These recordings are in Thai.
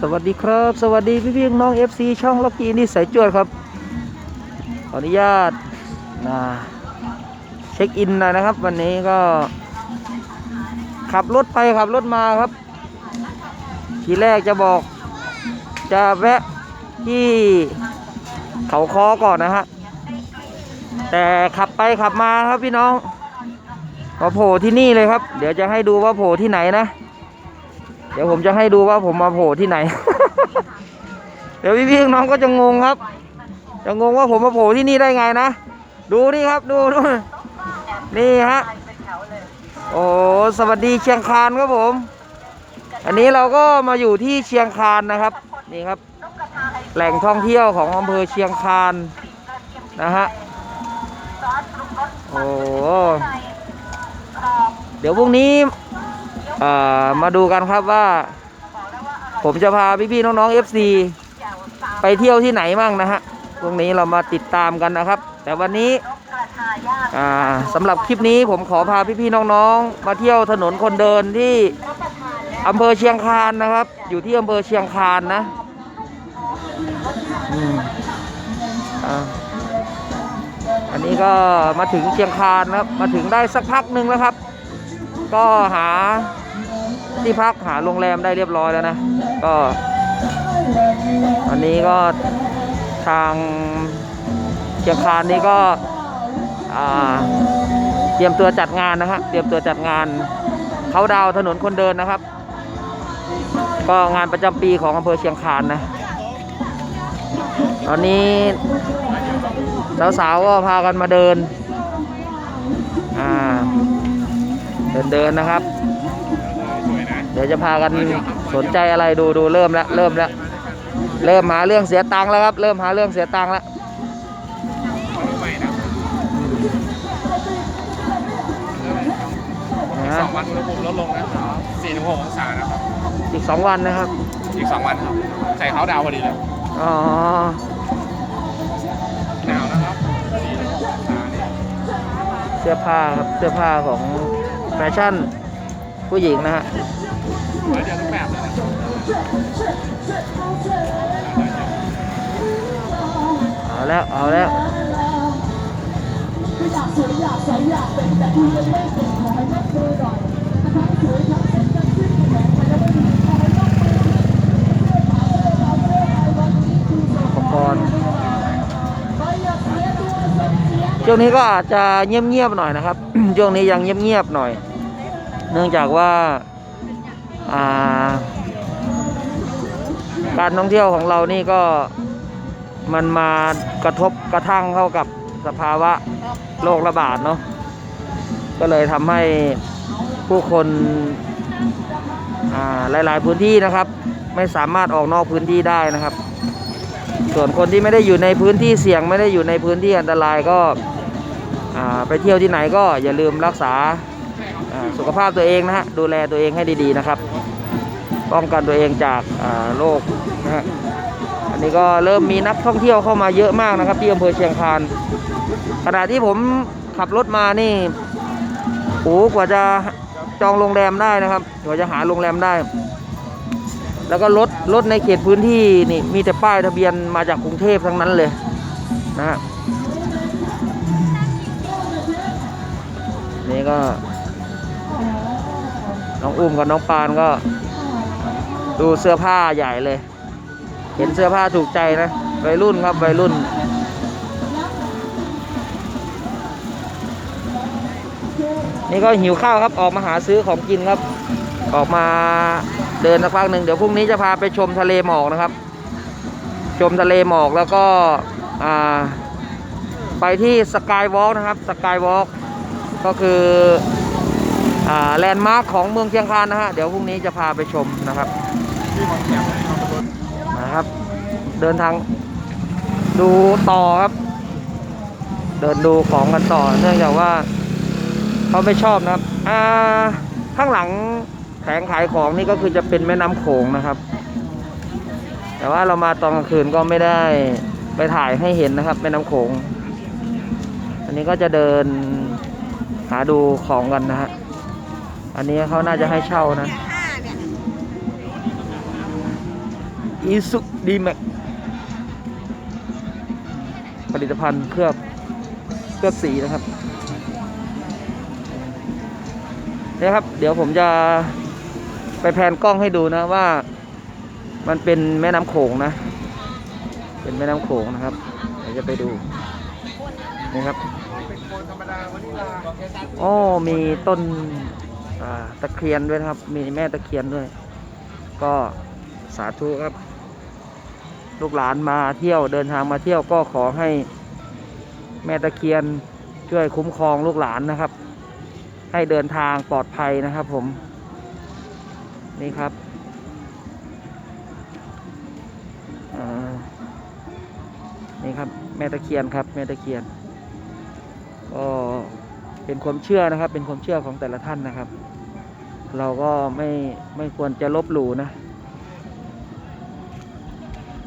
สวัสดีครับ สวัสดีพี่พี่น้อง FC ช่องล็อกกี้นี่สายจวดครับ ขออนุญาตนะเช็คอินหน่อยนะครับ วันนี้ก็ ขับรถไปขับรถมาครับ ทีแรกจะบอก จะแวะที่เขาคอก่อนนะฮะแต่ขับไปขับมาครับพี่น้องมาโผล่ที่นี่เลยครับ เดี๋ยวจะให้ดูว่าโผล่ที่ไหนนะ เดี๋ยวผมจะให้ดูว่าผมมาโผล่ที่ไหน เดี๋ยวพี่ๆน้องก็จะงงครับ จะงงว่าผมมาโผล่ที่นี่ได้ไงนะ ดูนี่ครับดูดูนี่ฮะ โอ้สวัสดีเชียงคานครับผม อันนี้เราก็มาอยู่ที่เชียงคานนะครับ นี่ครับ แหล่งท่องเที่ยวของอำเภอเชียงคานนะฮะ โอ้เดี๋ยวพรุ่งนี้ มาดูกันครับว่า ผมจะพาพี่ๆน้องๆ FC ไปเที่ยวที่ไหนมั่งนะฮะพรุ่งนี้เรามาติดตามกันนะครับ แต่วันนี้สำหรับคลิปนี้ผมขอพาพี่ๆน้องๆ มาเที่ยวถนนคนเดินที่อำเภอเชียงคานนะครับ อยู่ที่อำเภอเชียงคานนะอันนี้ก็มาถึงเชียงคานนะครับ มาถึงได้สักพักหนึ่งแล้วครับ ก็หาที่พักหาโรงแรมได้เรียบร้อยแล้วนะ ก็อันนี้ก็ทางเชียงคานนี้ก็เตรียมตัวจัดงานนะฮะเตรียมตัวจัดงานเขาดาวถนนคนเดินนะครับ ก็งานประจำปีของอำเภอเชียงคานนะ ตอนนี้สาวๆก็พากันมาเดินอ่า ดินเดินนะครับ เดี๋ยวจะพากันสนใจอะไรดูดูเริ่มแล้วเริ่มแล้วเริ่มหาเรื่องเสียตังค์แล้วครับ เริ่มหาเรื่องเสียตังค์แล้วนะสองวันอุณหภูมิลดลงนะครับ4ถึง6องศานะครับ อีกสองวันนะครับ อีก2วันครับ ใส่เขาดาวพอดีเลย อ๋อ หนาวนะครับ4ถึง6องศาเนี่ยเสื้อผ้าครับ เสื้อผ้าของ แฟชั่นผู้หญิงนะฮะไว้เดียวทุกแบบเลยนะเอาแล้ว เอาแล้วอุปกรณ์ช่วงนี้ก็อาจจะเงียบๆหน่อยนะครับ ช่วงนี้ยังเงียบๆหน่อย เนื่องจากว่าาการท่องเที่ยวของเรานี่ก็มันมากระทบกระทั่งเข้ากับสภาวะโรคระบาดเนาะก็เลยทำให้ผู้คนหลาย ๆ พื้นที่นะครับ ไม่สามารถออกนอกพื้นที่ได้นะครับ ส่วนคนที่ไม่ได้อยู่ในพื้นที่เสี่ยงไม่ได้อยู่ในพื้นที่อันตรายก็ไปเที่ยวที่ไหนก็อย่าลืมรักษา สุขภาพตัวเองนะฮะดูแลตัวเองให้ดีๆนะครับ ป้องกันตัวเองจากโรคนะฮะอันนี้ก็เริ่มมีนักท่องเที่ยวเข้ามาเยอะมากนะครับ ที่อำเภอเชียงคานขณะที่ผมขับรถมานี่โอ้กว่าจะจองโรงแรมได้นะครับกว่าจะหาโรงแรมได้ แล้วก็รถรถในเขตพื้นที่นี่มีแต่ป้ายทะเบียนมาจากกรุงเทพทั้งนั้นเลยนะฮะนี่ก็ น้องอุ้มกับน้องปานก็ ดูเสื้อผ้าใหญ่เลย เห็นเสื้อผ้าถูกใจนะวัยรุ่นครับวัยรุ่น นี่ก็หิวข้าวครับออกมาหาซื้อของกินครับ ออกมาเดินสักพักหนึ่งเดี๋ยวพรุ่งนี้จะพาไปชมทะเลหมอกนะครับ ชมทะเลหมอกแล้วก็ไปที่สกายวอล์กนะครับสกายวอล์กก็คือ แลนด์มาร์คของเมืองเชียงคานนะฮะ เดี๋ยวพรุ่งนี้จะพาไปชมนะครับนะครับ เดินทางดูต่อครับ เดินดูของกันต่อ เนื่องจากว่าเขาไม่ชอบนะครับอ่าข้างหลังแผงขายของนี่ก็คือจะเป็นแม่น้ำโขงนะครับ แต่ว่าเรามาตอนกลางคืนก็ไม่ได้ไปถ่ายให้เห็นนะครับแม่น้ำโขง อันนี้ก็จะเดินหาดูของกันนะฮะ อันนี้เขาน่าจะให้เช่านะอีสุดีแม็กผลิตภัณฑ์เคลือบเคลือบสีนะครับเนี่ยครับ เดี๋ยวผมจะไปแพนกล้องให้ดูนะว่า มันเป็นแม่น้ำโขงนะ เป็นแม่น้ำโขงนะครับเดี๋ยวจะไปดูนี่ครับโอ้มีต้น ตะเคียนด้วยนะครับ มีแม่ตะเคียนด้วย ก็สาธุครับ ลูกหลานมาเที่ยวเดินทางมาเที่ยวก็ขอให้แม่ตะเคียนช่วยคุ้มครองลูกหลานนะครับ ให้เดินทางปลอดภัยนะครับ ผม นี่ครับนี่ครับแม่ตะเคียนครับ แม่ตะเคียนก็เป็นความเชื่อนะครับ เป็นความเชื่อของแต่ละท่านนะครับ เราก็ไม่ไม่ควรจะลบหลู่นะ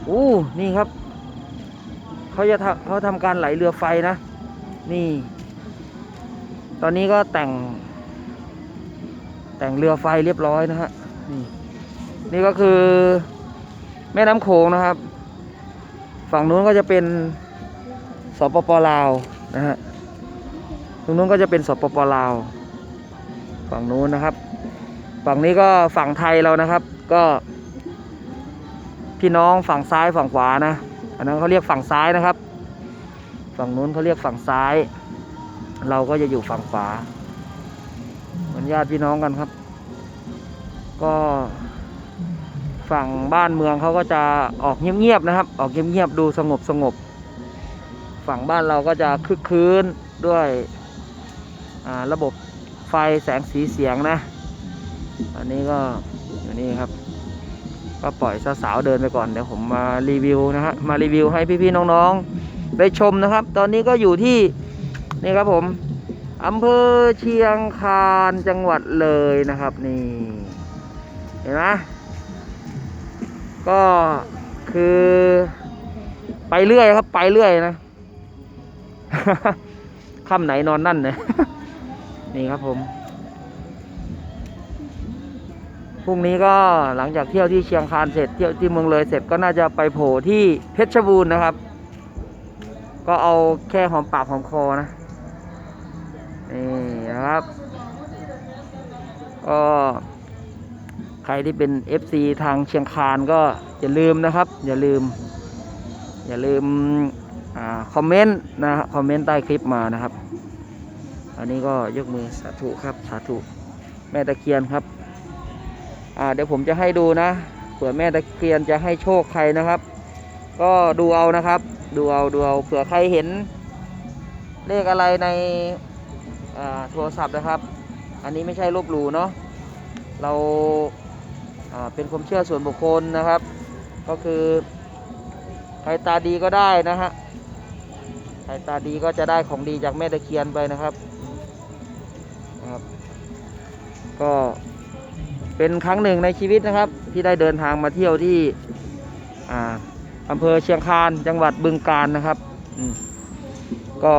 อู้นี่ครับ เขาจะทำเขาทำการไหลเรือไฟนะ นี่ ตอนนี้ก็แต่ง แต่งเรือไฟเรียบร้อยนะฮะนี่นี่ก็คือ แม่น้ำโขงนะครับ ฝั่งนู้นก็จะเป็นสปปลาวนะฮะตรงนู้นก็จะเป็นสปปลาว ฝั่งนู้นนะครับ ฝั่งนี้ก็ฝั่งไทยเรานะครับ ก็ พี่น้องฝั่งซ้ายฝั่งขวานะ อันนั้นเขาเรียกฝั่งซ้ายนะครับ ฝั่งนู้นเขาเรียกฝั่งซ้าย เราก็จะอยู่ฝั่งขวาเหมือนญาติพี่น้องกันครับ ก็ฝั่งบ้านเมืองเขาก็จะออกเงียบๆนะครับ ออกเงียบๆดูสงบสงบ ฝั่งบ้านเราก็จะคึกคืนด้วยระบบไฟแสงสีเสียงนะ อันนี้ก็อันนี้ครับ ก็ปล่อยสาวๆเดินไปก่อนเดี๋ยวผมมารีวิวนะฮะมารีวิวให้พี่ๆน้องๆได้ชมนะครับ ตอนนี้ก็อยู่ที่นี่ครับผมอำเภอเชียงคานจังหวัดเลยนะครับนี่เห็นไหมก็คือไปเรื่อยครับ ไปเรื่อยนะค่ำไหนนอนนั่นเนี่ยนี่ครับผม พรุ่งนี้ก็หลังจากเที่ยวที่เชียงคานเสร็จเที่ยวที่เมืองเลยเสร็จก็น่าจะไปโผล่ที่เพชรบูรณ์นะครับ ก็เอาแค่หอมปากหอมคอนะนี่นะครับก็ใครที่เป็น FC ทางเชียงคานก็อย่าลืมนะครับ อย่าลืม อย่าลืมอาคอมเมนต์นะฮะคอมเมนต์ใต้คลิปมานะครับ อันนี้ก็ยกมือสาธุครับสาธุแม่ตะเคียนครับ อ่าเดี๋ยวผมจะให้ดูนะเผื่อแม่ตะเคียนจะให้โชคใครนะครับ ก็ดูเอานะครับ ดูเอาดูเอาเผื่อใครเห็น เลขอะไรในโทรศัพท์นะครับ อันนี้ไม่ใช่ลบหลู่เนาะเราาเป็นความเชื่อส่วนบุคคลนะครับ ก็คือ ใครตาดีก็ได้นะฮะใครตาดีก็จะได้ของดีจากแม่ตะเคียนไปนะครับนะครับ ก็ เป็นครั้งหนึ่งในชีวิตนะครับ ที่ได้เดินทางมาเที่ยวที่อ่าอำเภอเชียงคานจังหวัดบึงกาฬนะครับอืมก็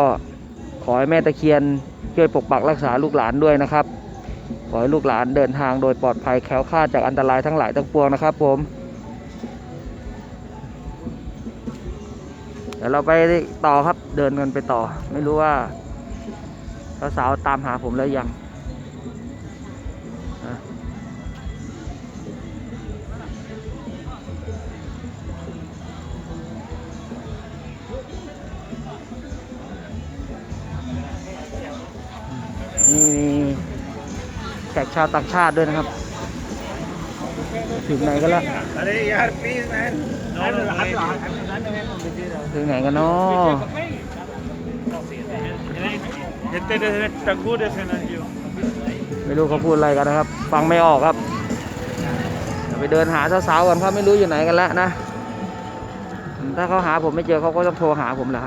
ขอให้แม่ตะเคียนช่วยปกปักรักษาลูกหลานด้วยนะครับ ขอให้ลูกหลานเดินทางโดยปลอดภัยแคล้วคลาดจากอันตรายทั้งหลายทั้งปวงนะครับผมเดี๋ยวเราไปต่อครับเดินกันไปต่อ ไม่รู้ว่าสาวๆตามหาผมแล้วยัง กชาวต่างชาติด้วยนะครับ ถึงไหนกันแล้วถึงไหนกันเนาะไม่รู้เขาพูดอะไรกันนะครับ ฟังไม่ออกครับไปเดินหาสาวๆกันเพราะไม่รู้อยู่ไหนกันแล้วนะ ถ้าเขาหาผมไม่เจอเขาก็ต้องโทรหาผมแหละ